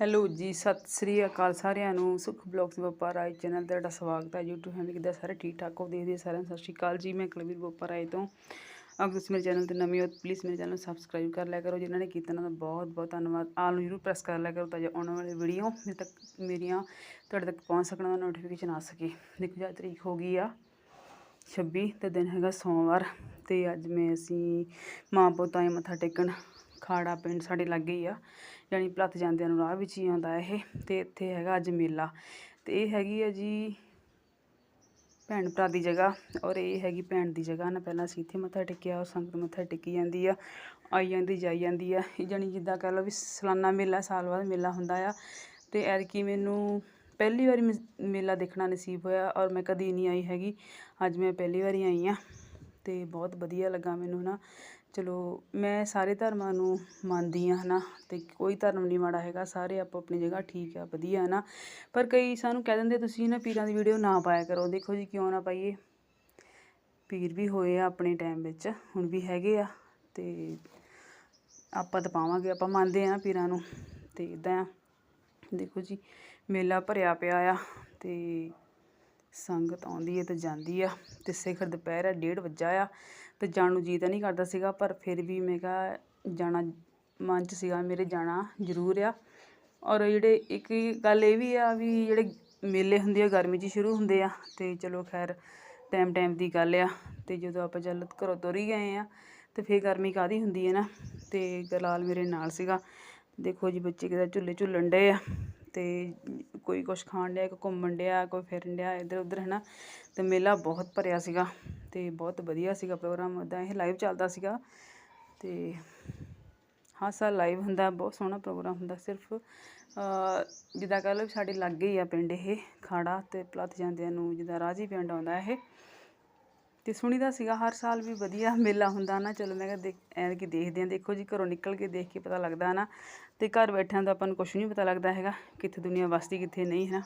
Hello ਜੀ, ਸਤਿ ਸ੍ਰੀ ਅਕਾਲ ਸਾਰਿਆਂ ਨੂੰ। ਸੁਖ ਬਲੌਗਸ ਵਪਾਰ ਆਏ ਚੈਨਲ ਤੇ ਤੁਹਾਡਾ ਸਵਾਗਤ ਹੈ। YouTube ਫੈਮਿਲੀ ਕਿੱਦਾਂ? ਸਾਰੇ ਠੀਕ ਠਾਕ ਹੋ? ਦੇਖਦੇ ਸਾਰਿਆਂ ਨੂੰ ਸਤਿ ਸ੍ਰੀ ਅਕਾਲ ਜੀ। ਮੈਂ ਕਲਵੀਰ ਵਪਾਰ ਰਾਏ ਤੋਂ। ਅਗਰ ਤੁਸੀਂ ਮੇਰੇ ਚੈਨਲ ਤੇ ਨਵੇਂ ਹੋ ਪਲੀਜ਼ ਮੇਰੇ ਚੈਨਲ ਨੂੰ ਸਬਸਕ੍ਰਾਈਬ ਕਰ ਲਿਆ ਕਰੋ। ਜਿਨ੍ਹਾਂ ਨੇ ਕੀਤਾ ਉਹਨਾਂ ਦਾ ਬਹੁਤ ਬਹੁਤ ਧੰਨਵਾਦ। ਆਲ ਨੂੰ ਜਰੂਰ ਪ੍ਰੈਸ ਕਰ ਲਿਆ ਕਰੋ ਤਾਂ ਜੋ ਆਉਣ ਵਾਲੀ ਵੀਡੀਓ ਮੇਰੇ ਤੱਕ ਮੇਰੀਆਂ, ਤੁਹਾਡੇ ਤੱਕ ਪਹੁੰਚ ਸਕਣ ਦਾ ਨੋਟੀਫਿਕੇਸ਼ਨ ਆ ਸਕੇ। ਦੇਖੋ ਜੀ, ਅੱਜ ਤਰੀਕ ਹੋ ਗਈ ਆ 26 ਤੇ ਦਿਨ ਹੈਗਾ ਸੋਮਵਾਰ ਤੇ ਅੱਜ ਮੈਂ ਅਸੀਂ ਮਾਂ ਪੁੱਤ ਆਏ ਮੱਥਾ ਟੇਕਣ ਖਾੜਾ ਪਿੰਡ ਸਾਡੇ ਲਾਗੇ ਹੀ ਆ। ਯਾਨੀ ਭਲੱਥ ਜਾਂਦਿਆਂ ਨੂੰ ਰਾਹ ਵਿੱਚ ਹੀ ਆਉਂਦਾ ਇਹ, ਤੇ ਇੱਥੇ ਹੈਗਾ ਅੱਜ ਮੇਲਾ। ਤੇ ਇਹ ਹੈਗੀ ਆ ਜੀ ਭੈਣ ਭਰਾ ਦੀ ਜਗ੍ਹਾ, ਔਰ ਇਹ ਹੈਗੀ ਭੈਣ ਦੀ ਜਗ੍ਹਾ। ਨਾ ਪਹਿਲਾਂ ਅਸੀਂ ਇੱਥੇ ਮੱਥਾ ਟੇਕਿਆ ਔਰ ਸੰਗਤ ਮੱਥਾ ਟੇਕੀ ਜਾਂਦੀ ਆ, ਆਈ ਜਾਂਦੀ, ਜਾਈ ਜਾਂਦੀ ਆ। ਇਹ ਜਾਣੀ ਜਿੱਦਾਂ ਕਹਿ ਲਓ ਵੀ ਸਾਲਾਨਾ ਮੇਲਾ, ਸਾਲ ਬਾਅਦ ਮੇਲਾ ਹੁੰਦਾ ਆ। ਤੇ ਐਤਕੀ ਮੈਨੂੰ ਪਹਿਲੀ ਵਾਰੀ ਮੇ- ਮੇਲਾ ਦੇਖਣਾ ਨਸੀਬ ਹੋਇਆ, ਔਰ ਮੈਂ ਕਦੀ ਨਹੀਂ ਆਈ ਹੈਗੀ। ਅੱਜ ਮੈਂ ਪਹਿਲੀ ਵਾਰੀ ਆਈ ਆ, ਤੇ ਬਹੁਤ ਵਧੀਆ ਲੱਗਾ ਮੈਨੂੰ ਨਾ। ਚਲੋ, ਮੈਂ ਸਾਰੇ ਧਰਮਾਂ ਨੂੰ ਮੰਨਦੀ ਹਾਂ ਹੈ ਨਾ ਅਤੇ ਕੋਈ ਧਰਮ ਨਹੀਂ ਮਾੜਾ ਹੈਗਾ, ਸਾਰੇ ਆਪੋ ਆਪਣੀ ਜਗ੍ਹਾ ਠੀਕ ਆ, ਵਧੀਆ ਹੈ ਨਾ ਪਰ ਕਈ ਸਾਨੂੰ ਕਹਿ ਦਿੰਦੇ, ਤੁਸੀਂ ਨਾ ਪੀਰਾਂ ਦੀ ਵੀਡੀਓ ਨਾ ਪਾਇਆ ਕਰੋ। ਦੇਖੋ ਜੀ ਕਿਉਂ ਨਾ ਪਾਈਏ। ਪੀਰ ਵੀ ਹੋਏ ਆ ਆਪਣੇ ਟਾਈਮ ਵਿੱਚ, ਹੁਣ ਵੀ ਹੈਗੇ ਆ, ਤੇ ਆਪਾਂ ਤਾਂ ਪਾਵਾਂਗੇ, ਆਪਾਂ ਮੰਨਦੇ ਆ ਪੀਰਾਂ ਨੂੰ, ਤੇ ਇਦਾਂ ਦੇਖੋ ਜੀ, ਮੇਲਾ ਭਰਿਆ ਪਿਆ ਆ, ਤੇ ਸੰਗਤ ਆਉਂਦੀ ਹੈ ਤੇ ਜਾਂਦੀ ਆ, ਤੇ ਸਿਖਰ ਦੁਪਹਿਰ ਆ, ਡੇਢ ਵੱਜਾ ਆ। ਅਤੇ ਜਾਣ ਨੂੰ ਜੀ ਤਾਂ ਨਹੀਂ ਕਰਦਾ ਸੀਗਾ, ਪਰ ਫਿਰ ਵੀ ਮੈਂ ਕਿਹਾ ਜਾਣਾ, ਮਨ 'ਚ ਸੀਗਾ ਮੇਰੇ ਜਾਣਾ ਜ਼ਰੂਰ ਆ। ਔਰ ਜਿਹੜੇ ਇੱਕ ਗੱਲ ਇਹ ਵੀ ਆ ਵੀ ਜਿਹੜੇ ਮੇਲੇ ਹੁੰਦੇ ਆ, ਗਰਮੀ 'ਚ ਸ਼ੁਰੂ ਹੁੰਦੇ ਆ ਅਤੇ ਚਲੋ ਖੈਰ ਟਾਈਮ ਟਾਈਮ ਦੀ ਗੱਲ ਆ ਅਤੇ ਜਦੋਂ ਆਪਾਂ ਚੱਲ ਘਰੋਂ ਤੁਰ ਹੀ ਗਏ ਆ, ਤੇ ਫਿਰ ਗਰਮੀ ਕਾਦੀ ਹੁੰਦੀ ਹੈ ਨਾ ਅਤੇ ਗਲਾਲ ਮੇਰੇ ਨਾਲ ਸੀਗਾ। ਦੇਖੋ ਜੀ ਬੱਚੇ ਕਿਦਾ ਝੁੱਲੇ ਝੁੱਲਣ ਡੇ ਆ, ਤੇ ਕੋਈ ਕੁਛ ਖਾਣ ਡਿਆ, ਕੋਈ ਘੁੰਮਣ ਡਿਆ, ਕੋਈ ਫਿਰਨ ਡਿਆ ਇੱਧਰ ਉੱਧਰ ਹੈ ਨਾ ਤੇ ਮੇਲਾ ਬਹੁਤ ਭਰਿਆ ਸੀਗਾ। ਤੇ ਬਹੁਤ ਵਧੀਆ ਸੀਗਾ ਪ੍ਰੋਗਰਾਮ ਉੱਦਾਂ ਇਹ ਲਾਈਵ ਚੱਲਦਾ ਸੀਗਾ ਤੇ ਹਾਂ ਸਰ ਲਾਈਵ ਹੁੰਦਾ, ਬਹੁਤ ਸੋਹਣਾ ਪ੍ਰੋਗਰਾਮ ਹੁੰਦਾ ਸਿਰਫ ਜਿੱਦਾਂ ਕਹਿ ਲਓ ਵੀ ਸਾਡੇ ਲਾਗੇ ਹੀ ਆ ਪਿੰਡ ਇਹ, ਖਾੜਾ ਤੇ ਪਲੱਥ ਜਾਂਦਿਆਂ ਨੂੰ ਜਿੱਦਾਂ ਰਾਜੀ ਪਿੰਡ ਆਉਂਦਾ ਇਹ। ਤੇ ਸੁਣੀਦਾ ਸੀਗਾ, ਹਰ ਸਾਲ ਵੀ ਵਧੀਆ ਮੇਲਾ ਹੁੰਦਾ ਨਾ, ਚਲੋ ਮੈਂ ਕਿਹਾ ਦੇਖ, ਐਤਕੀ ਦੇਖਦੇ ਆਂ ਦੇਖੋ ਜੀ ਘਰੋਂ ਨਿਕਲ ਕੇ ਦੇਖ ਕੇ ਪਤਾ ਲੱਗਦਾ ਨਾ। ਤੇ ਘਰ ਬੈਠਿਆਂ ਦਾ ਆਪਾਂ ਨੂੰ ਕੁਝ ਨਹੀਂ ਪਤਾ ਲੱਗਦਾ ਹੈਗਾ, ਕਿੱਥੇ ਦੁਨੀਆ ਵਸਦੀ, ਕਿੱਥੇ ਨਹੀਂ ਹੈ ਨਾ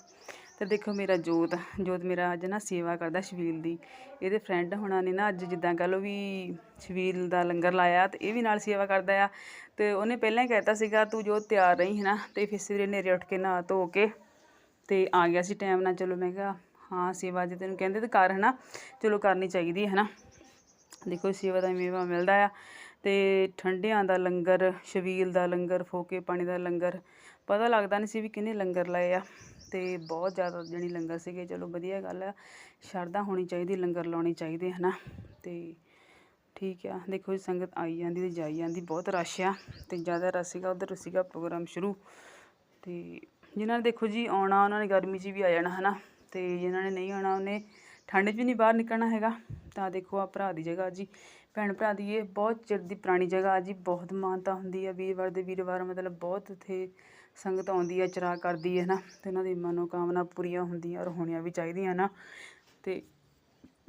ਤੇ ਦੇਖੋ ਮੇਰਾ ਜੋਤ ਜੋਤ ਮੇਰਾ ਅੱਜ ਨਾ ਸੇਵਾ ਕਰਦਾ ਸ਼ਬੀਲ ਦੀ। ਇਹਦੇ ਫਰੈਂਡ ਹੋਣਾ ਨੇ ਨਾ ਅੱਜ ਜਿੱਦਾਂ ਕਹ ਲਓ ਵੀ ਸ਼ਬੀਲ ਦਾ ਲੰਗਰ ਲਾਇਆ ਤੇ ਇਹ ਵੀ ਨਾਲ ਸੇਵਾ ਕਰਦਾ ਆ। ਤੇ ਉਹਨੇ ਪਹਿਲਾਂ ਹੀ ਕਹਿਤਾ ਸੀਗਾ, ਤੂੰ ਜੋਤ ਤਿਆਰ ਰਹੀ ਹੈ ਨਾ, ਤੇ ਫਿਰ ਸਵੇਰੇ ਨੇਰੇ ਉੱਠ ਕੇ ਨਹਾ ਧੋ ਕੇ ਤੇ ਆ ਗਿਆ ਸੀ ਟਾਈਮ ਨਾਲ। ਚਲੋ ਮੈਂ ਕਿਹਾ, ਹਾਂ, ਸੇਵਾ ਜੇ ਤੈਨੂੰ ਕਹਿੰਦੇ ਤੇ ਕਰ ਹੈ ਨਾ ਚਲੋ ਕਰਨੀ ਚਾਹੀਦੀ ਹੈ ਨਾ ਦੇਖੋ ਸੇਵਾ ਦਾ ਮੇਵਾ ਮਿਲਦਾ ਆ। ਤੇ ਠੰਡਿਆਂ ਦਾ ਲੰਗਰ ਛਬੀਲ ਦਾ ਲੰਗਰ, ਫੋਕੇ ਪਾਣੀ ਦਾ ਲੰਗਰ, ਪਤਾ ਲੱਗਦਾ ਨਹੀਂ ਸੀ ਵੀ ਕਿਹਨੇ ਲੰਗਰ ਲਾਏ ਆ। ਤੇ ਬਹੁਤ ਜ਼ਿਆਦਾ ਜਣੀ ਲੰਗਰ ਸੀਗੇ, ਚਲੋ ਵਧੀਆ ਗੱਲ ਆ। ਸ਼ਰਧਾ ਹੋਣੀ ਚਾਹੀਦੀ, ਲੰਗਰ ਲਾਉਣੀ ਚਾਹੀਦੇ ਨਾ ਤੇ ਠੀਕ ਆ, ਦੇਖੋ ਜੀ, ਸੰਗਤ ਆਈ ਜਾਂਦੀ ਤੇ ਜਾਈ ਜਾਂਦੀ, ਬਹੁਤ ਰਸ਼ ਆ। ਤੇ ਜ਼ਿਆਦਾ ਰਸ਼ ਸੀਗਾ, ਉਧਰ ਸੀਗਾ ਪ੍ਰੋਗਰਾਮ ਸ਼ੁਰੂ। ਤੇ ਜਿਨ੍ਹਾਂ ਨੇ ਦੇਖੋ ਜੀ, ਆਉਣਾ, ਉਹਨਾਂ ਨੇ ਗਰਮੀ 'ਚ ਵੀ ਆ ਜਾਣਾ, ਹਨਾ। ਤੇ ਜਿਨ੍ਹਾਂ ਨੇ ਨਹੀਂ ਆਉਣਾ, ਉਹਨੇ ਠੰਡ 'ਚ ਵੀ ਨਹੀਂ ਬਾਹਰ ਨਿਕਲਣਾ ਹੈਗਾ। ਤਾਂ ਦੇਖੋ ਆ ਭਰਾ ਦੀ ਜਗ੍ਹਾ ਜੀ ਭੈਣ ਭਰਾ ਦੀ ਇਹ ਬਹੁਤ ਚਿਰ ਦੀ ਪੁਰਾਣੀ ਜਗ੍ਹਾ ਆ ਜੀ ਬਹੁਤ ਮਾਨਤਾ ਹੁੰਦੀ ਆ, ਵੀਰਵਾਰ ਦੇ ਵੀਰਵਾਰ, ਮਤਲਬ ਬਹੁਤ ਉੱਥੇ ਸੰਗਤ ਆਉਂਦੀ ਆ ਚਰਾ ਕਰਦੀ ਹੈ ਨਾ ਤੇ ਉਹਨਾਂ ਦੀ ਮਨੋਕਾਮਨਾ ਪੂਰੀਆਂ ਹੁੰਦੀਆਂ ਔਰ ਹੋਣੀਆਂ ਵੀ ਚਾਹੀਦੀਆਂ ਨਾ ਤੇ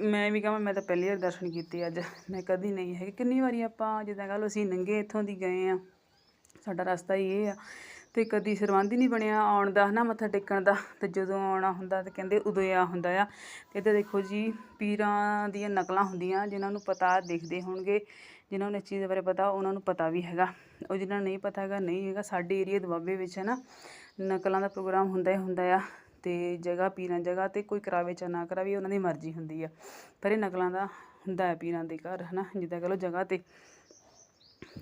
ਮੈਂ ਵੀ ਕਹਾਂ, ਮੈਂ ਤਾਂ ਪਹਿਲੀ ਵਾਰ ਦਰਸ਼ਨ ਕੀਤੇ ਅੱਜ। ਮੈਂ ਕਦੀ ਨਹੀਂ ਹੈਗੀ। ਕਿੰਨੀ ਵਾਰੀ ਆਪਾਂ ਜਿੱਦਾਂ ਕਹ ਲਓ, ਅਸੀਂ ਨੰਗੇ ਇੱਥੋਂ ਦੀ ਗਏ ਆ। ਸਾਡਾ ਰਸਤਾ ਹੀ ਇਹ ਆ। ਤੇ ਕਦੀ ਸਰਬੰਧ ਹੀ ਨਹੀਂ ਬਣਿਆ ਆਉਣ ਦਾ, ਹਨਾ, ਮੱਥਾ ਟੇਕਣ ਦਾ। ਤੇ ਜਦੋਂ ਆਉਣਾ ਹੁੰਦਾ ਤੇ ਕਹਿੰਦੇ ਉਦੋਂ ਆ ਹੁੰਦਾ ਆ। ਤੇ ਇੱਧਰ ਦੇਖੋ ਜੀ, ਪੀਰਾਂ ਦੀਆਂ ਨਕਲਾਂ ਹੁੰਦੀਆਂ, ਜਿਨ੍ਹਾਂ ਨੂੰ ਪਤਾ ਦੇਖਦੇ ਹੋਣਗੇ। ਜਿਨ੍ਹਾਂ ਨੂੰ ਇਸ ਚੀਜ਼ ਦੇ ਬਾਰੇ ਪਤਾ, ਉਹਨਾਂ ਨੂੰ ਪਤਾ ਵੀ ਹੈਗਾ। ਉਹ ਜਿਨ੍ਹਾਂ ਨੂੰ ਨਹੀਂ ਪਤਾ ਹੈਗਾ, ਨਹੀਂ ਹੈਗਾ, ਸਾਡੇ ਏਰੀਆ ਦੁਆਬੇ ਵਿੱਚ ਹੈ ਨਾ, ਨਕਲਾਂ ਦਾ ਪ੍ਰੋਗਰਾਮ ਹੁੰਦਾ ਹੀ ਹੁੰਦਾ ਆ। ਅਤੇ ਜਗ੍ਹਾ ਪੀਰਾਂ ਜਗ੍ਹਾ ਤੇ ਕੋਈ ਕਰਾਵੇ ਜਾਂ ਨਾ ਕਰਾਵੇ, ਉਹਨਾਂ ਦੀ ਮਰਜ਼ੀ ਹੁੰਦੀ ਆ। ਪਰ ਇਹ ਨਕਲਾਂ ਦਾ ਹੁੰਦਾ ਹੈ, ਪੀਰਾਂ ਦੇ ਘਰ, ਹੈ ਨਾ? ਜਿੱਦਾਂ ਕਹ ਲਓ ਜਗ੍ਹਾ ਤੇ।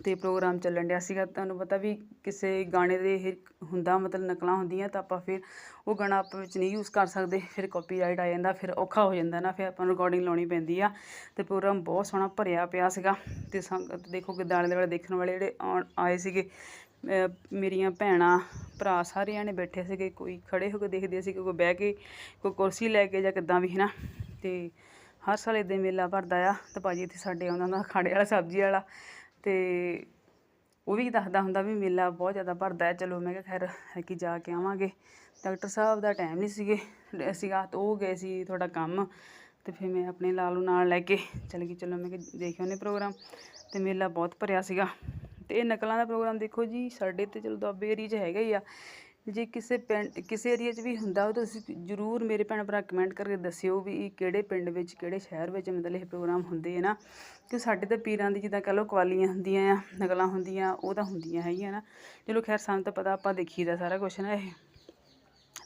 ਤੇ ਪ੍ਰੋਗਰਾਮ ਚੱਲਣ ਡਿਆ ਸੀਗਾ, ਤੁਹਾਨੂੰ ਪਤਾ ਵੀ ਕਿਸੇ ਗਾਣੇ ਦੇ ਇਹ ਹੁੰਦਾ, ਮਤਲਬ ਨਕਲਾਂ ਹੁੰਦੀਆਂ, ਤਾਂ ਆਪਾਂ ਫਿਰ ਉਹ ਗਾਣਾ ਆਪਾਂ ਵਿੱਚ ਨਹੀਂ ਯੂਜ਼ ਕਰ ਸਕਦੇ, ਫਿਰ ਕਾਪੀਰਾਈਟ ਆ ਜਾਂਦਾ, ਫਿਰ ਔਖਾ ਹੋ ਜਾਂਦਾ ਨਾ, ਫਿਰ ਆਪਾਂ ਨੂੰ ਰਿਕਾਰਡਿੰਗ ਲਾਉਣੀ ਪੈਂਦੀ ਆ। ਤੇ ਪ੍ਰੋਗਰਾਮ ਬਹੁਤ ਸੋਹਣਾ ਭਰਿਆ ਪਿਆ ਸੀਗਾ ਤੇ ਸੰਗਤ, ਦੇਖੋ ਕਿ ਦਾਲੇ ਦੁਆਲੇ ਦੇਖਣ ਵਾਲੇ ਜਿਹੜੇ ਆਉਣ, ਆਏ ਸੀਗੇ ਮੇਰੀਆਂ ਭੈਣਾਂ, ਭਰਾ ਸਾਰੇ ਜਾਣੇ ਬੈਠੇ ਸੀਗੇ, ਕੋਈ ਖੜੇ ਹੋ ਕੇ ਦੇਖਦੇ ਸੀ ਕੋਈ ਬਹਿ ਕੇ, ਕੋਈ ਕੁਰਸੀ ਲੈ ਕੇ ਜਾਂ ਕਿੱਦਾਂ ਵੀ ਹੈ ਨਾ ਤੇ ਹਰ ਸਾਲ ਇਦਾਂ ਮੇਲਾ ਭਰਦਾ ਆ, ਤੇ ਭਾਜੀ ਇੱਥੇ ਸਾਡੇ ਆਉਂਦਾ ਹੁੰਦਾ ਖਾੜੇ ਵਾਲਾ, ਸਬਜ਼ੀ ਵਾਲਾ ਤੇ ਉਹ ਵੀ ਦੱਸਦਾ ਹੁੰਦਾ ਵੀ ਮੇਲਾ ਬਹੁਤ ਜ਼ਿਆਦਾ ਭਰਦਾ ਹੈ। ਚਲੋ ਮੈਂ ਕਿਹਾ ਖੈਰ, ਹੈ ਕਿ ਜਾ ਕੇ ਆਵਾਂਗੇ। ਡਾਕਟਰ ਸਾਹਿਬ ਦਾ ਟਾਈਮ ਨਹੀਂ ਸੀਗੇ। ਸੀਗਾ ਤਾਂ ਉਹ ਗਏ ਸੀ ਥੋੜਾ ਕੰਮ ਤੇ ਫਿਰ ਮੈਂ ਆਪਣੇ ਲਾਲੂ ਨਾਲ ਲੈ ਕੇ ਚਲ ਗਈ। ਚਲੋ ਮੈਂ ਕਿਹਾ ਦੇਖ ਆਉਂਦੇ ਪ੍ਰੋਗਰਾਮ ਤੇ ਮੇਲਾ ਬਹੁਤ ਭਰਿਆ ਸੀਗਾ। ਤੇ ਇਹ ਨਕਲਾਂ ਦਾ ਪ੍ਰੋਗਰਾਮ ਦੇਖੋ ਜੀ, ਸਾਡੇ ਤੇ ਚਲੋ ਦੁਆਬੇ ਏਰੀਆ 'ਚ ਹੈਗਾ ਹੀ ਆ। ਜੇ ਕਿਸੇ ਪਿੰਡ, ਕਿਸੇ ਏਰੀਆ 'ਚ ਵੀ ਹੁੰਦਾ ਹੋ ਤਾਂ ਤੁਸੀਂ ਜਰੂਰ ਮੇਰੇ ਭੈਣ ਭਰਾ ਕਮੈਂਟ ਕਰਕੇ ਦੱਸਿਓ ਵੀ ਇਹ ਕਿਹੜੇ ਪਿੰਡ ਵਿੱਚ, ਕਿਹੜੇ ਸ਼ਹਿਰ ਵਿੱਚ ਮਤਲਬ ਇਹ ਪ੍ਰੋਗਰਾਮ ਹੁੰਦੇ ਆ ਨਾ। ਕਿ ਸਾਡੇ ਤਾਂ ਪੀਰਾਂ ਦੀ ਜਿੱਦਾਂ ਕਹ ਲਓ ਕਵਾਲੀਆਂ ਹੁੰਦੀਆਂ ਆ, ਨਕਲਾਂ ਹੁੰਦੀਆਂ, ਉਹ ਤਾਂ ਹੁੰਦੀਆਂ ਹੈਗੀਆਂ ਨਾ। ਚਲੋ ਖੈਰ, ਸਾਨੂੰ ਤਾਂ ਪਤਾ ਆਪਾਂ ਦੇਖੀਦਾ ਸਾਰਾ ਕੁਝ ਨਾ ਇਹ।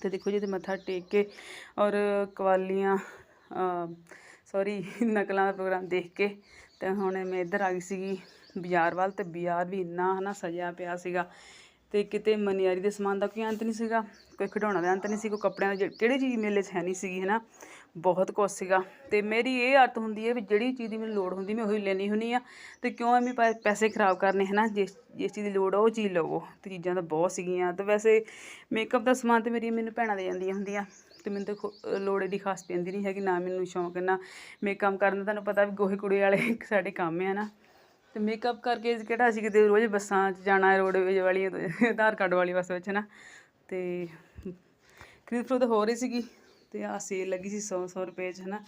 ਤੇ ਦੇਖੋ ਜੀ, ਤੇ ਮੱਥਾ ਟੇਕ ਕੇ ਔਰ ਕਵਾਲੀਆਂ ਸੌਰੀ ਨਕਲਾਂ ਦਾ ਪ੍ਰੋਗਰਾਮ ਦੇਖ ਕੇ ਤੇ ਹੁਣ ਮੈਂ ਇੱਧਰ ਆ ਗਈ ਸੀਗੀ, ਬਾਜ਼ਾਰ ਵੱਲ ਤੇ ਬਾਜ਼ਾਰ ਵੀ ਇੰਨਾ ਹਨਾ ਸਜਿਆ ਪਿਆ ਸੀਗਾ। ਤੇ ਕਿਤੇ ਮਨਿਆਰੀ ਦੇ ਸਮਾਨ ਦਾ ਕੋਈ ਅੰਤ ਨਹੀਂ ਸੀਗਾ, ਕੋਈ ਖਿਡੌਣਾ ਦਾ ਅੰਤ ਨਹੀਂ ਸੀ, ਕੋਈ ਕੱਪੜਿਆਂ ਦਾ ਜਿ- ਕਿਹੜੀ ਚੀਜ਼ ਮੇਲੇ 'ਚ ਹੈ ਨਹੀਂ ਸੀਗੀ, ਹਨਾ? ਬਹੁਤ ਕੁਛ ਸੀਗਾ। ਤੇ ਮੇਰੀ ਇਹ ਆਦਤ ਹੁੰਦੀ ਹੈ ਵੀ ਜਿਹੜੀ ਚੀਜ਼ ਦੀ ਮੈਨੂੰ ਲੋੜ ਹੁੰਦੀ, ਮੈਂ ਉਹੀ ਲੈਣੀ ਹੁੰਦੀ ਆ ਤੇ ਕਿਉਂ ਐਵੇਂ ਪੈ- ਪੈਸੇ ਖਰਾਬ ਕਰਨੇ, ਹਨਾ? ਜਿਸ ਜਿਸ ਚੀਜ਼ ਦੀ ਲੋੜ ਆ, ਉਹ ਚੀਜ਼ ਲਵੋ। ਤੇ ਚੀਜ਼ਾਂ ਤਾਂ ਬਹੁਤ ਸੀਗੀਆਂ। ਤੇ ਵੈਸੇ ਮੇਕਅਪ ਦਾ ਸਮਾਨ ਤੇ ਮੇਰੀ ਮੈਨੂੰ ਭੈਣਾਂ ਦੇ ਜਾਂਦੀਆਂ ਹੁੰਦੀਆਂ। ਤੇ ਮੈਨੂੰ ਤਾਂ ਖੁ- ਲੋੜ ਏਡੀ ਖਾਸ ਪੈਂਦੀ ਨਹੀਂ ਹੈਗੀ, ਨਾ ਮੈਨੂੰ ਸ਼ੌਂਕ, ਨਾ ਮੇਕਅਪ ਕਰਨ ਦਾ। ਤੁਹਾਨੂੰ ਪਤਾ ਵੀ ਗੋਹੇ ਕੁੜੇ ਵਾਲੇ ਸਾਡੇ ਕੰਮ ਆ ਨਾ ਤੇ ਮੇਕਅਪ ਕਰਕੇ ਕਿਹੜਾ ਅਸੀਂ ਕਿਤੇ ਰੋਜ਼ ਬੱਸਾਂ 'ਚ ਜਾਣਾ ਰੋਡਵੇਜ ਵਾਲੀ ਆਧਾਰ ਕਾਰਡ ਵਾਲੀ ਬੱਸ ਵਿੱਚ ਨਾ। ਤੇ ਖਰੀਦ ਫਰੋਖਤ ਹੋ ਰਹੀ ਸੀਗੀ ਤੇ ਆ ਸੇਲ ਲੱਗੀ ਸੀ 100 100 ਰੁਪਏ 'ਚ, ਹਨਾ।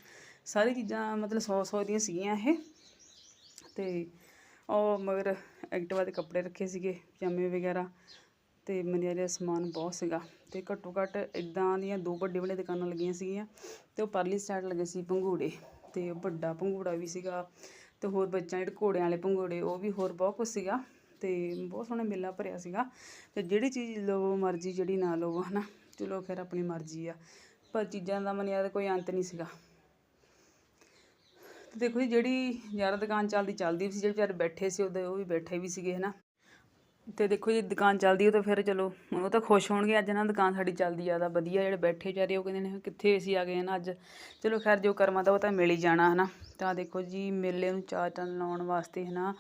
ਸਾਰੀ ਚੀਜ਼ਾਂ ਮਤਲਬ 100 100 ਦੀਆਂ ਸੀਗੀਆਂ ਇਹ। ਤੇ ਉਹ ਮਗਰ ਐਕਟਿਵਾ ਦੇ ਕੱਪੜੇ ਰੱਖੇ ਸੀਗੇ, ਪਜਾਮੇ ਵਗੈਰਾ। ਤੇ ਮਨਿਆਰੇ ਦਾ ਸਮਾਨ ਬਹੁਤ ਸੀਗਾ। ਤੇ ਘੱਟੋ ਘੱਟ ਇਦਾਂ ਦੀਆਂ ਦੋ ਵੱਡੇ ਵੱਡੇ ਦੁਕਾਨਾਂ ਲੱਗੀਆਂ ਸੀਗੀਆਂ। ਤੇ ਉਹ ਪਰਲੀ ਸਾਈਡ ਲੱਗੇ ਸੀ ਪੰਘੂੜੇ ਤੇ ਵੱਡਾ ਪੰਘੂੜਾ ਵੀ ਸੀਗਾ। ਤੇ ਹੋਰ ਬੱਚਿਆਂ ਜਿਹੜੇ ਘੋੜਿਆਂ ਵਾਲੇ ਪੰਘੂੜੇ ਉਹ ਵੀ ਹੋਰ ਬਹੁਤ ਕੁਝ ਸੀਗਾ ਤੇ ਬਹੁਤ ਸੋਹਣਾ ਮੇਲਾ ਭਰਿਆ ਸੀਗਾ। ਤੇ ਜਿਹੜੀ ਚੀਜ਼ ਲਵੋ ਮਰਜ਼ੀ ਜਿਹੜੀ ਨਾ ਲਵੋ, ਹਨਾ, ਚਲੋ ਖੈਰ ਆਪਣੀ ਮਰਜ਼ੀ ਆ, ਪਰ ਚੀਜ਼ਾਂ ਦਾ ਮਨਿਆ ਦਾ ਕੋਈ ਅੰਤ ਨਹੀਂ ਸੀਗਾ। ਤੇ ਦੇਖੋ ਜੀ, ਜਿਹੜੀ ਜ਼ਿਆਦਾ ਦੁਕਾਨ ਚੱਲਦੀ ਚੱਲਦੀ ਵੀ ਸੀ, ਜਿਹੜੇ ਵਿਚਾਰੇ ਬੈਠੇ ਸੀ, ਉਹਦੇ, ਉਹ ਵੀ ਬੈਠੇ ਵੀ ਸੀਗੇ, ਹਨਾ। ਤੇ ਦੇਖੋ ਜੀ, ਦੁਕਾਨ ਚੱਲਦੀ ਉਹ ਤਾਂ ਫਿਰ ਚਲੋ, ਉਹ ਤਾਂ ਖੁਸ਼ ਹੋਣਗੇ। ਅੱਜ ਨਾ ਦੁਕਾਨ ਸਾਡੀ ਚੱਲਦੀ ਜ਼ਿਆਦਾ ਵਧੀਆ, ਜਿਹੜੇ ਬੈਠੇ ਵਿਚਾਰੇ, ਉਹ ਕਹਿੰਦੇ ਨੇ, ਕਿੱਥੇ ਅਸੀਂ ਆ ਗਏ ਨਾ ਅੱਜ? ਚਲੋ ਖੈਰ, ਜੋ ਕਰਮਾਂ ਦਾ ਉਹ ਤਾਂ ਮਿਲ ਹੀ ਜਾਣਾ, ਹਨਾ? ਤਾਂ ਦੇਖੋ ਜੀ, ਮੇਲੇ ਨੂੰ ਚਾਰ ਚੰਨ ਲਾਉਣ ਵਾਸਤੇ, ਹਨਾ?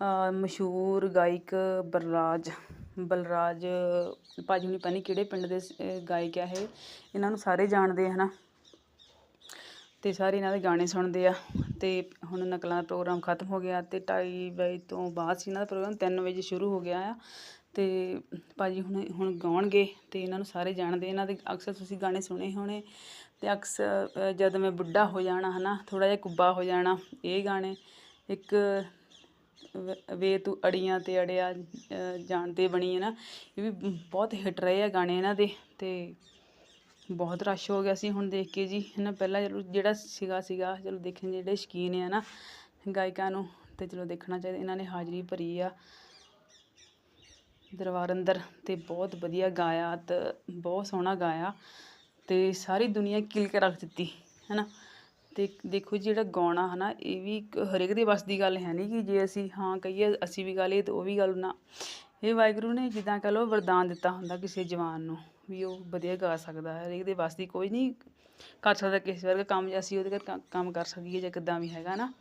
ਅਹ ਮਸ਼ਹੂਰ ਗਾਇਕ ਬਲਰਾਜ ਬਲਰਾਜ, ਭਾਜੀ ਹੁਣੀ ਪਤਾ ਨਹੀਂ ਕਿਹੜੇ ਪਿੰਡ ਦੇ ਗਾਇਕ ਆ ਇਹ। ਇਹਨਾਂ ਨੂੰ ਸਾਰੇ ਜਾਣਦੇ ਆ, ਹਨਾ? ਤੇ ਸਾਰੇ ਇਹਨਾਂ ਦੇ ਗਾਣੇ ਸੁਣਦੇ ਆ ਤੇ ਹੁਣ ਨਕਲਾਂ ਦਾ ਪ੍ਰੋਗਰਾਮ ਖਤਮ ਹੋ ਗਿਆ ਤੇ 2:30 ਵਜੇ ਤੋਂ ਬਾਅਦ ਸੀ ਇਹਨਾਂ ਦਾ ਪ੍ਰੋਗਰਾਮ 3 ਵਜੇ ਸ਼ੁਰੂ ਹੋ ਗਿਆ ਆ। ਤੇ ਭਾਜੀ ਹੁਣ ਹੁਣ ਗਾਉਣਗੇ ਤੇ ਇਹਨਾਂ ਨੂੰ ਸਾਰੇ ਜਾਣਦੇ ਇਹਨਾਂ ਦੇ ਅਕਸਰ ਤੁਸੀਂ ਗਾਣੇ ਸੁਣੇ ਹੋਣੇ ਤੇ ਅਕਸਰ ਜਦ ਮੈਂ ਬੁੱਢਾ ਹੋ ਜਾਣਾ ਹਨਾ ਥੋੜਾ ਜਿਹਾ ਕੁੱਬਾ ਹੋ ਜਾਣਾ, ਇਹ ਗਾਣੇ ਇੱਕ ਵੇ ਤੂੰ ਅੜੀਆਂ ਤੇ ਅੜਿਆ ਜਾਣਦੇ ਬਣੀ ਹੈ ਨਾ, ਇਹ ਵੀ ਬਹੁਤ ਹਿੱਟ ਰਹੇ ਆ ਗਾਣੇ ਇਹਨਾਂ ਦੇ ਤੇ ਬਹੁਤ ਰਸ਼ ਹੋ ਗਿਆ ਸੀ ਹੁਣ ਦੇਖ ਕੇ ਜੀ ਹੈ ਨਾ ਪਹਿਲਾਂ ਚਲੋ ਜਿਹੜਾ ਸੀਗਾ ਸੀਗਾ, ਚਲੋ ਦੇਖਣ ਦੇ ਜਿਹੜੇ ਸ਼ੌਕੀਨ ਆ ਨਾ ਗਾਇਕਾਂ ਨੂੰ, ਤੇ ਚਲੋ ਦੇਖਣਾ ਚਾਹੀਦਾ, ਇਹਨਾਂ ਨੇ ਹਾਜ਼ਰੀ ਭਰੀ ਆ ਦਰਬਾਰ ਅੰਦਰ, ਤੇ ਬਹੁਤ ਵਧੀਆ ਗਾਇਆ ਤੇ ਬਹੁਤ ਸੋਹਣਾ ਗਾਇਆ, ਤੇ ਸਾਰੀ ਦੁਨੀਆ ਕਿਲ ਕੇ ਰੱਖ ਦਿੱਤੀ ਹੈ ਨਾ ਤੇ ਦੇਖੋ ਜੀ ਜਿਹੜਾ ਗਾਉਣਾ ਹੈ ਨਾ ਇਹ ਵੀ ਇੱਕ ਹਰੇਕ ਦੇ ਵੱਸ ਦੀ ਗੱਲ ਹੈ ਨਹੀਂ ਕਿ ਜੇ ਅਸੀਂ ਹਾਂ ਕਹੀਏ, ਅਸੀਂ ਵੀ ਗਾ ਲਈਏ ਤੇ ਉਹ ਵੀ ਗੱਲ ਨਾ। ਇਹ ਵਾਹਿਗੁਰੂ ਨੇ ਜਿੱਦਾਂ ਕਹ ਲਓ ਵਰਦਾਨ ਦਿੱਤਾ ਹੁੰਦਾ ਕਿਸੇ ਜਵਾਨ ਨੂੰ। ਵੀ ਉਹ ਵਧੀਆ ਗਾ ਸਕਦਾ ਹੈ। ਹਰੇਕ ਦੇ ਵੱਸ ਦੀ ਕੋਈ ਨਹੀਂ ਕਰ ਸਕਦਾ ਕਿਸੇ ਵਰਗਾ ਕੰਮ ਜੇ ਅਸੀਂ ਉਹਦੇ ਕਰ ਕੰਮ ਕਰ ਸਕੀਏ ਜਾਂ ਕਿੱਦਾਂ ਵੀ ਹੈਗਾ ਨਾ।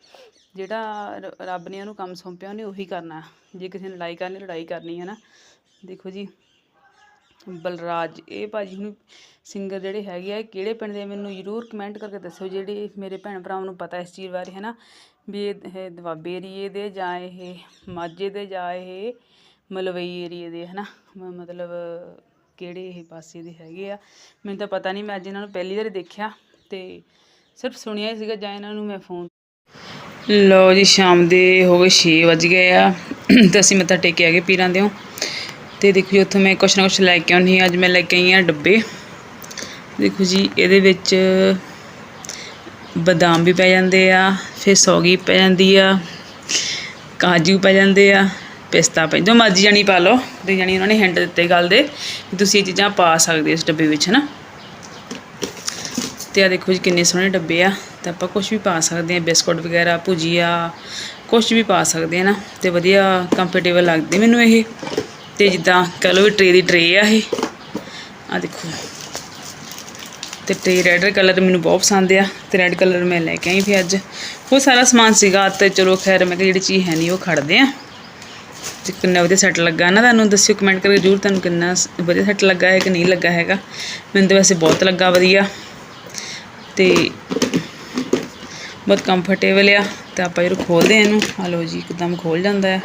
ਜਿਹੜਾ ਰ- ਰੱਬ ਨੇ ਉਹਨੂੰ ਕੰਮ ਸੌਂਪਿਆ ਉਹਨੇ ਉਹੀ ਕਰਨਾ ਜੇ ਕਿਸੇ ਨੇ ਲੜਾਈ ਕਰਨੀ ਲੜਾਈ ਕਰਨੀ ਹੈ ਨਾ। ਦੇਖੋ ਜੀ, ਬਲਰਾਜ, ਇਹ ਭਾਜੀ ਹੁਣ ਸਿੰਗਰ ਜਿਹੜੇ ਹੈਗੇ ਆ ਕਿਹੜੇ ਪਿੰਡ ਦੇ ਮੈਨੂੰ ਜ਼ਰੂਰ ਕਮੈਂਟ ਕਰਕੇ ਦੱਸਿਓ ਜਿਹੜੇ ਮੇਰੇ ਭੈਣ ਭਰਾਵਾਂ ਨੂੰ ਪਤਾ ਇਸ ਚੀਜ਼ ਬਾਰੇ ਹੈ ਨਾ ਵੀ ਇਹ ਇਹ ਦੁਆਬੇ ਏਰੀਏ ਦੇ ਜਾਂ ਇਹ ਮਾਝੇ ਦੇ ਜਾਂ ਇਹ ਮਲਵਈ ਏਰੀਏ ਦੇ ਹੈ ਨਾ ਮਤਲਬ ਕਿਹੜੇ ਇਹ ਪਾਸੇ ਦੇ ਹੈਗੇ ਆ। ਮੈਨੂੰ ਤਾਂ ਪਤਾ ਨਹੀਂ, ਮੈਂ ਅੱਜ ਇਹਨਾਂ ਨੂੰ ਪਹਿਲੀ ਵਾਰ ਦੇਖਿਆ ਤੇ ਸਿਰਫ ਸੁਣਿਆ ਹੀ ਸੀਗਾ ਜਾਂ ਇਹਨਾਂ ਨੂੰ ਮੈਂ ਫੋਨ ਲੋ ਜੀ, ਸ਼ਾਮ ਦੇ ਹੋ ਗਏ 6 ਵਜ ਗਏ ਆ ਤੇ ਅਸੀਂ ਮੱਥਾ ਟੇਕ ਕੇ ਆ ਗਏ ਪੀਰਾਂ ਦਿਓ। ਤੇ ਦੇਖੋ ਜੀ, ਉੱਥੋਂ ਮੈਂ ਕੁਛ ਨਾ ਕੁਛ ਲੈ ਕੇ ਆਉਣੀ ਅੱਜ ਮੈਂ ਲੈ ਕੇ ਆਈ ਆ ਡੱਬੇ। ਦੇਖੋ ਜੀ, ਇਹਦੇ ਵਿੱਚ ਬਦਾਮ ਵੀ ਪੈ ਜਾਂਦੇ ਆ, ਫਿਰ ਸੌਗੀ ਪੈ ਜਾਂਦੀ ਆ, ਕਾਜੂ ਪੈ ਜਾਂਦੇ ਆ ਪਿਸਤਾ ਪਈ ਜੋ ਮਰਜ਼ੀ ਜਾਣੀ ਪਾ ਲਓ, ਤੇ ਜਾਣੀ ਉਹਨਾਂ ਨੇ ਹਿੰਟ ਦਿੱਤੇ ਗੱਲ ਦੇ, ਵੀ ਤੁਸੀਂ ਇਹ ਚੀਜ਼ਾਂ ਪਾ ਸਕਦੇ ਹੋ ਇਸ ਡੱਬੇ ਵਿੱਚ ਨਾ ਤੇ ਆ ਦੇਖੋ ਜੀ ਕਿੰਨੇ ਸੋਹਣੇ ਡੱਬੇ ਆ, ਤੇ ਆਪਾਂ ਕੁਝ ਵੀ ਪਾ ਸਕਦੇ ਆ ਬਿਸਕੁਟ ਵਗੈਰਾ, ਭੁਜੀਆ ਕੁਝ ਵੀ ਪਾ ਸਕਦੇ ਆ ਨਾ ਤੇ ਵਧੀਆ ਕੰਫਰਟੇਬਲ ਲੱਗਦੇ ਮੈਨੂੰ ਇਹ, ਤੇ ਜਿੱਦਾਂ ਕਹ ਲਓ ਵੀ ਟਰੇ ਦੀ ਟਰੇ ਆ ਇਹ। ਆ ਦੇਖੋ। ਤੇ ਟਰੇ ਰੈਡ ਕਲਰ ਮੈਨੂੰ ਬਹੁਤ ਪਸੰਦ ਆ, ਤੇ ਰੈਡ ਕਲਰ ਮੈਂ ਲੈ ਕੇ ਆਈ ਫਿਰ ਅੱਜ। ਉਹ ਸਾਰਾ ਸਮਾਨ ਸੀਗਾ, ਤੇ ਚਲੋ ਖੈਰ ਮੈਂ ਕਿਹਾ ਜਿਹੜੀ ਚੀਜ਼ ਹੈ ਨਹੀਂ ਉਹ ਖੜਦੇ ਆ। ਤੇ ਕਿੰਨਾ ਵਧੀਆ ਸੈੱਟ ਲੱਗਾ। ਨਾ ਤੁਹਾਨੂੰ ਦੱਸਿਓ ਕਮੈਂਟ ਕਰਕੇ ਜ਼ਰੂਰ ਤੁਹਾਨੂੰ ਕਿੰਨਾ ਵਧੀਆ ਸੈੱਟ ਲੱਗਾ ਹੈ ਕਿ ਨਹੀਂ ਲੱਗਾ ਹੈਗਾ। ਮੈਨੂੰ ਤਾਂ ਵੈਸੇ ਬਹੁਤ ਲੱਗਾ ਵਧੀਆ। ਤੇ ਬਹੁਤ ਕੰਫਰਟੇਬਲ ਆ। ਤੇ ਆਪਾਂ ਜਦੋਂ ਖੋਲਦੇ ਆ ਇਹਨੂੰ। ਆ ਲਓ ਜੀ, ਇੱਕਦਮ ਖੋਲ ਜਾਂਦਾ ਹੈ।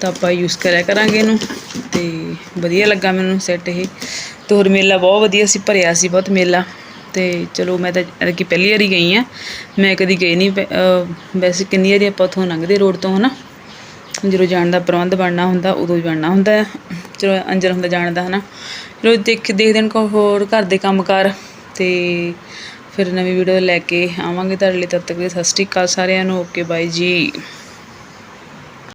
ਤਾਂ ਆਪਾਂ ਯੂਜ਼ ਕਰਿਆ ਕਰਾਂਗੇ ਇਹਨੂੰ। ਤੇ ਵਧੀਆ ਲੱਗਾ ਮੈਨੂੰ ਸੈੱਟ ਇਹ। ਤੇ ਹੋਰ ਮੇਲਾ ਬਹੁਤ ਵਧੀਆ ਸੀ, ਭਰਿਆ ਸੀ, ਬਹੁਤ ਮੇਲਾ। ਅਤੇ ਚਲੋ ਮੈਂ ਤਾਂ ਐਤਕੀ ਪਹਿਲੀ ਵਾਰੀ ਗਈ ਹਾਂ, ਮੈਂ ਕਦੀ ਗਈ ਨਹੀਂ ਪ- ਵੈਸੇ ਕਿੰਨੀ ਵਾਰੀ ਆਪਾਂ ਉੱਥੋਂ ਲੰਘਦੇ ਰੋਡ ਤੋਂ, ਹਨਾ? ਜਦੋਂ ਜਾਣ ਦਾ ਪ੍ਰਬੰਧ ਬਣਨਾ ਹੁੰਦਾ, ਉਦੋਂ ਹੀ ਬਣਨਾ ਹੁੰਦਾ ਹੈ। ਚਲੋ ਅੰਜਰ ਹੁੰਦਾ ਜਾਣ ਦਾ, ਹਨਾ? ਚਲੋ ਦੇਖ, ਦੇਖਦੇ ਹਾਂ ਕੋ ਹੋਰ ਘਰ ਦੇ ਕੰਮਕਾਰ। ਤੇ ਫਿਰ ਨਵੀਂ ਵੀਡੀਓ ਲੈ ਕੇ ਆਵਾਂਗੇ ਤੁਹਾਡੇ ਲਈ, ਤਦ ਤੱਕ ਲਈ ਸਤਿ ਸ਼੍ਰੀ ਅਕਾਲ ਸਾਰਿਆਂ ਨੂੰ। ਓਕੇ ਬਾਈ ਜੀ।